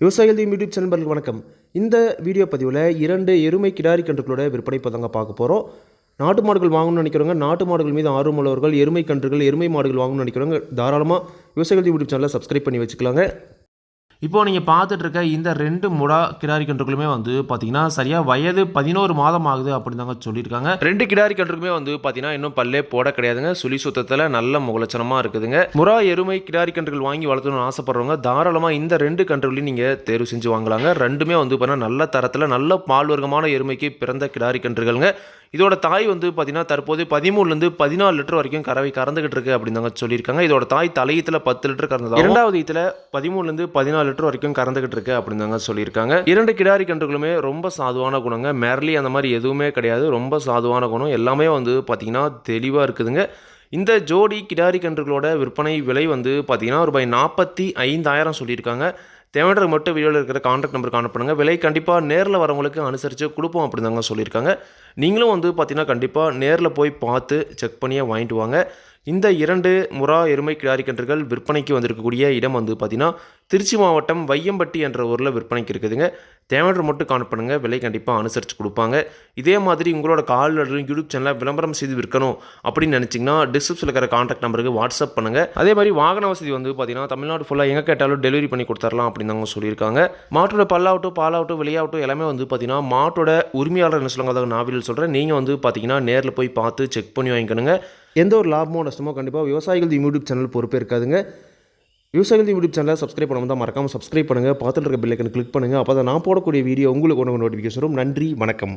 விவசாயிகள் theme YouTube channel வணக்கம். இந்த வீடியோ பதிவில் இரண்டு எருமை கிடாரி கன்றுகளோட விற்பனை பதங்க பார்க்க போகிறோம் நாட்டு மாடுகள் வாங்கணும்னு நினைக்கிறவங்க நாட்டு மாடுகள் மீது ஆர்வம் உள்ளவர்கள் எருமை கன்றுகள் எருமை மாடுகள் வாங்கணும்னு நினைக்கிறவங்க தாராளமாக விவசாயிகள் யூடியூப் சேனலை சப்ஸ்கிரைப் பண்ணி வச்சுக்கலாங்க. இப்போ நீங்கள் பார்த்துட்டு இருக்க இந்த ரெண்டு முடா கிடாரி கன்றுகளுமே வந்து பார்த்தீங்கன்னா சரியாக வயது பதினோரு மாதம் ஆகுது அப்படின்னு தாங்க சொல்லியிருக்காங்க. ரெண்டு கிடாரி கன்றுக்குமே வந்து பார்த்தீங்கன்னா இன்னும் பல்லே போட கிடையாதுங்க. சுழி சுத்தத்தில் நல்ல முகலட்சணமாக இருக்குதுங்க. முறா எருமை கிடாரி கன்றுகள் வாங்கி வளர்த்தணும்னு ஆசைப்படுறவங்க தாராளமாக இந்த ரெண்டு கன்றுகளையும் நீங்கள் தேர்வு செஞ்சு வாங்கலாங்க. ரெண்டுமே வந்து பார்த்தீங்கன்னா நல்ல தரத்தில் நல்ல பால் வர்க்கமான எருமைக்கு பிறந்த கிடாரி கன்றுகள்ங்க. இதோட தாய் வந்து பார்த்தீங்கன்னா தற்போது பதிமூணுலேருந்து பதினாலு லிட்டர் வரைக்கும் கறவை கறந்துகிட்டு இருக்கு அப்படின்னு தாங்க சொல்லியிருக்காங்க. இதோட தாய் தலையத்தில் பத்து லிட்டர் கறந்தது இரண்டாவது ஈத்தில் பதிமூணுலேருந்து பதினாலு லிட்டர் வரைக்கும் கறந்துகிட்டு இருக்கு அப்படின்னு தாங்க சொல்லியிருக்காங்க. இரண்டு கிடாரி கன்றுகளுமே ரொம்ப சாதுவான குணங்க. மெரலி அந்த மாதிரி எதுவுமே கிடையாது. ரொம்ப சாதுவான குணம். எல்லாமே வந்து பார்த்தீங்கன்னா தெளிவாக இருக்குதுங்க. இந்த ஜோடி கிடாரி கன்றுகளோட விற்பனை விலை வந்து பார்த்தீங்கன்னா ரூபாய் நாற்பத்தி ஐந்தாயிரம் சொல்லியிருக்காங்க. தேவையான மட்டும் வீடியோவில் இருக்கிற கான்டாக்ட் நம்பருக்கு அனுப்புங்க விலை கண்டிப்பாக நேரில் வரவங்களுக்கு அனுசரித்து கொடுப்போம் அப்படின்னு தாங்க சொல்லியிருக்காங்க. நீங்களும் வந்து பார்த்தீங்கன்னா கண்டிப்பாக நேரில் போய் பார்த்து செக் பண்ணியே வாங்கிட்டு வாங்க. இந்த இரண்டு முறா எருமை கிடாரி கன்றுகள் விற்பனைக்கு வந்திருக்கக்கூடிய இடம் வந்து பார்த்தீங்கன்னா திருச்சி மாவட்டம் வையம்பட்டி என்ற ஊரில் விற்பனைக்கு இருக்குதுங்க. தேவையான மட்டும் கான்ட் பண்ணுங்கள் விலை கண்டிப்பாக அனுசரித்து கொடுப்பாங்க. இதே மாதிரி உங்களோட கால் யூடியூப் சேனலில் விளம்பரம் செய்து விற்கணும் அப்படின்னு நினச்சிங்கன்னா டிஸ்கிரிப்ஷனில் இருக்கிற கான்டாக்ட் நம்பருக்கு வாட்ஸ்அப் பண்ணுங்கள் அதே மாதிரி வாகன வசதி வந்து பார்த்தீங்கன்னா தமிழ்நாடு ஃபுல்லாக எங்கே கேட்டாலும் டெலிவரி பண்ணி கொடுத்துடலாம் அப்படின்னு அவங்க சொல்லியிருக்காங்க. மாட்டோட பல்லாகட்டும் பாலாகட்டும் வெளியாகட்டும் எல்லாமே வந்து பார்த்தீங்கன்னா மாட்டோட உரிமையாளர் என்ன சொல்லுவாங்க அதாவது நான் சொல்கிறேன் நீங்கள் வந்து பார்த்தீங்கன்னா நேரில் போய் பார்த்து செக் பண்ணி வாங்கிக்கணுங்க. எந்த ஒரு லாபமோ நஷ்டமோ கண்டிப்பாக விவசாயிகள் யூடியூப் சேனல் பொறுப்பே இருக்காதுங்க விவசாயிகள் யூடியூப் சேனலை சப்ஸ்கிரைப் பண்ணாமல் தான் மறக்காமல் சப்ஸ்கிரைப் பண்ணுங்கள் பார்த்துட்டு இருக்க பில்லைக்கன் கிளிக் பண்ணுங்கள் அப்போ தான் நான் போடக்கூடிய வீடியோ உங்களுக்கு ஒன்று நோட்டிஃபிகேஷன் வரும். நன்றி வணக்கம்.